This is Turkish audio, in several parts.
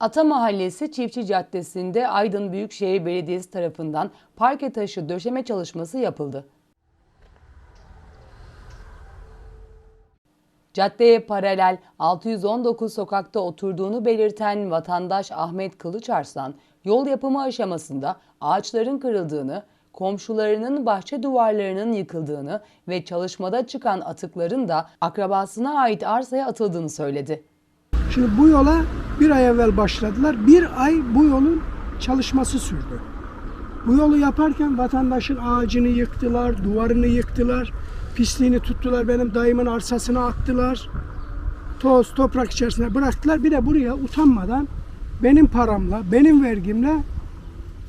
Ata Mahallesi Çiftçi Caddesi'nde Aydın Büyükşehir Belediyesi tarafından parke taşı döşeme çalışması yapıldı. Caddeye paralel 619 sokakta oturduğunu belirten vatandaş Ahmet Kılıçarslan, yol yapımı aşamasında ağaçların kırıldığını, komşularının bahçe duvarlarının yıkıldığını ve çalışmada çıkan atıkların da akrabasına ait arsaya atıldığını söyledi. Şimdi bu yola bir ay evvel başladılar. Bir ay bu yolun çalışması sürdü. Bu yolu yaparken vatandaşın ağacını yıktılar, duvarını yıktılar, pisliğini tuttular, benim dayımın arsasına attılar. Toz, toprak içerisine bıraktılar. Bir de buraya utanmadan benim paramla, benim vergimle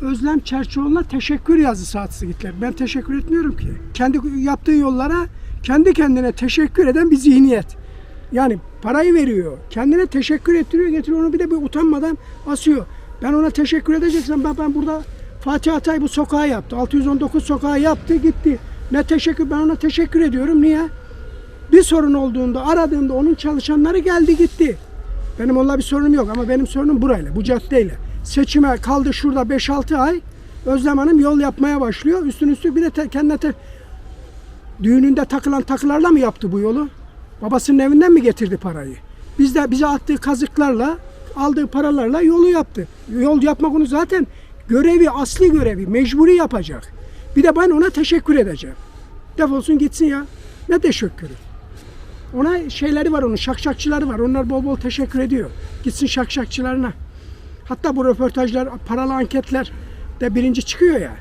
Özlem Çerçioğlu'na teşekkür yazısı atsı gittiler. Ben teşekkür etmiyorum ki. Kendi yaptığı yollara kendi kendine teşekkür eden bir zihniyet. Yani parayı veriyor. Kendine teşekkür ettiriyor, getiriyor onu bir de bir utanmadan asıyor. Ben ona teşekkür edeceksem ben, ben burada Fatih Atay bu sokağı yaptı. 619 sokağı yaptı gitti. Ne teşekkür ben ona teşekkür ediyorum. Niye? Bir sorun olduğunda aradığımda onun çalışanları geldi gitti. Benim onunla bir sorunum yok ama benim sorunum burayla, bu caddeyle. Seçime kaldı şurada 5-6 ay. Özlem Hanım yol yapmaya başlıyor. Üstün üstü bir de te, kendine te, düğününde takılan takılarla mı yaptı bu yolu? Babasının evinden mi getirdi parayı? Biz de bize attığı kazıklarla, aldığı paralarla yolu yaptı. Yol yapmak onu zaten görevi, asli görevi, mecburi yapacak. Bir de ben ona teşekkür edeceğim. Defolsun gitsin ya. Ne teşekkürü? Ona şeyleri var onun, şakşakçıları var. Onlar bol bol teşekkür ediyor. Gitsin şakşakçılarına. Hatta bu röportajlar, paralı anketler de birinci çıkıyor ya.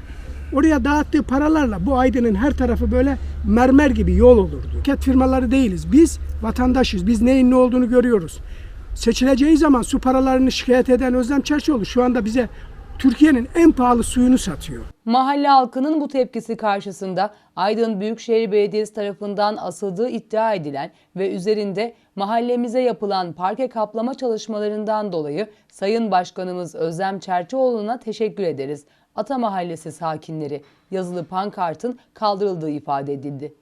Oraya dağıttığı paralarla bu Aydın'ın her tarafı böyle mermer gibi yol olurdu. Ket firmaları değiliz. Biz vatandaşız. Biz neyin ne olduğunu görüyoruz. Seçileceği zaman su paralarını şikayet eden Özlem Çerçioğlu şu anda bize Türkiye'nin en pahalı suyunu satıyor. Mahalle halkının bu tepkisi karşısında Aydın Büyükşehir Belediyesi tarafından asıldığı iddia edilen ve üzerinde mahallemize yapılan parke kaplama çalışmalarından dolayı Sayın Başkanımız Özlem Çerçioğlu'na teşekkür ederiz. Ata Mahallesi sakinleri yazılı pankartın kaldırıldığı ifade edildi.